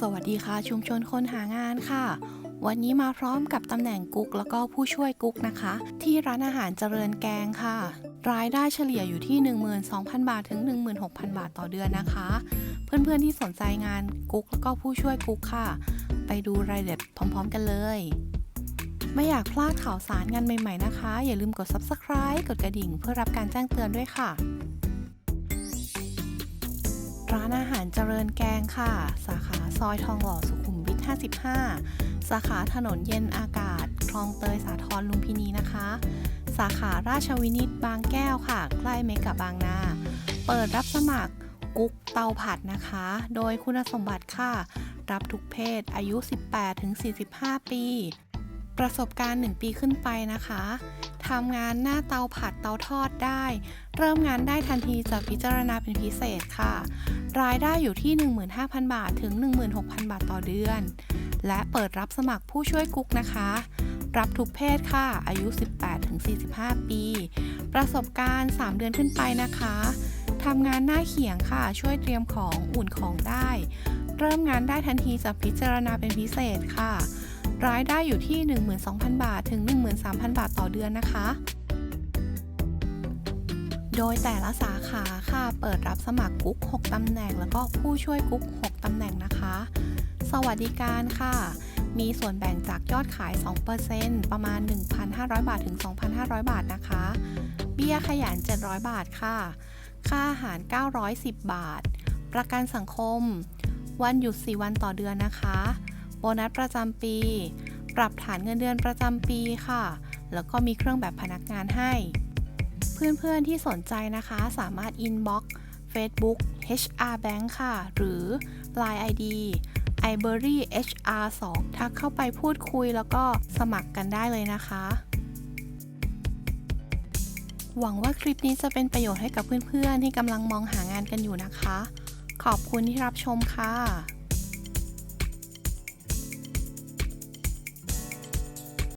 สวัสดีค่ะชุมชนคนหางานค่ะ วันนี้มาพร้อมกับตำแหน่งกุ๊กแล้วก็ผู้ช่วยกุ๊กนะคะ ที่ร้านอาหารเจริญแกงค่ะ รายได้เฉลี่ยอยู่ที่ 12,000 บาทถึง 16,000 บาทต่อเดือนนะคะ เพื่อนๆที่สนใจงานกุ๊กแล้วก็ผู้ช่วยกุ๊กค่ะ ไปดูรายละเอียดพร้อม ๆ กันเลยไม่อยากพลาดข่าวสารงานใหม่ๆนะคะ อย่าลืมกด subscribe กดกระดิ่งเพื่อรับการแจ้งเตือนด้วยค่ะ ร้านอาหารเจริญแกงค่ะ สาขาซอยทองหล่อสุขุมวิท 55 สาขาถนนเย็นอากาศ คลองเตยสาทรลุมพินีนะคะ สาขาราชวินิตบางแก้วค่ะ ใกล้เมกะบางนา เปิดรับสมัครกุ๊กเตาผัดนะคะ โดยคุณสมบัติค่ะ รับทุกเพศอายุ 18-45 ปี ประสบการณ์ 1 ปีขึ้นไปนะคะทำงานหน้าเตาผัดเตาทอดได้ เริ่มงานได้ทันทีจะพิจารณาเป็นพิเศษค่ะ รายได้อยู่ที่ 15,000 บาทถึง 16,000 บาทต่อเดือน และเปิดรับสมัครผู้ช่วยกุ๊กนะคะ รับทุกเพศค่ะ อายุ 18-45 ปี ประสบการณ์ 3 เดือนขึ้นไปนะคะทำงานหน้าเขียงค่ะ ช่วยเตรียมของอุ่นของได้ เริ่มงานได้ทันทีจะพิจารณาเป็นพิเศษค่ะ รายได้อยู่ที่ 12,000 บาทถึง 13,000 บาทต่อเดือนนะคะ โดยแต่ละสาขาค่ะเปิดรับสมัครกุ๊ก 6ตำแหน่ง แล้วก็ผู้ช่วยกุ๊ก 6ตำแหน่งนะคะ สวัสดิการค่ะ มีส่วนแบ่งจากยอดขาย 2%ประมาณ 1,500 บาทถึง 2,500 บาทนะคะ เบี้ยขยัน 700 บาทค่ะ ค่าอาหาร 910 บาท ประกันสังคม วันหยุด 4 วันต่อเดือนนะคะ บนัสประจำปี ปรับฐานเงินเดือนประจำปีค่ะ แล้วก็มีเครื่องแบบพนักงานให้ เพื่อนๆที่สนใจนะคะสามารถ inbox Facebook HR Bank ค่ะ หรือ Line ID iBerry HR 2ทักเข้าไปพูดคุยแล้วก็สมัครกันได้เลยนะคะ หวังว่าคลิปนี้จะเป็นประโยชน์ให้กับเพื่อนๆ ที่กำลังมองหางานกันอยู่นะคะ ขอบคุณที่รับชมค่ะ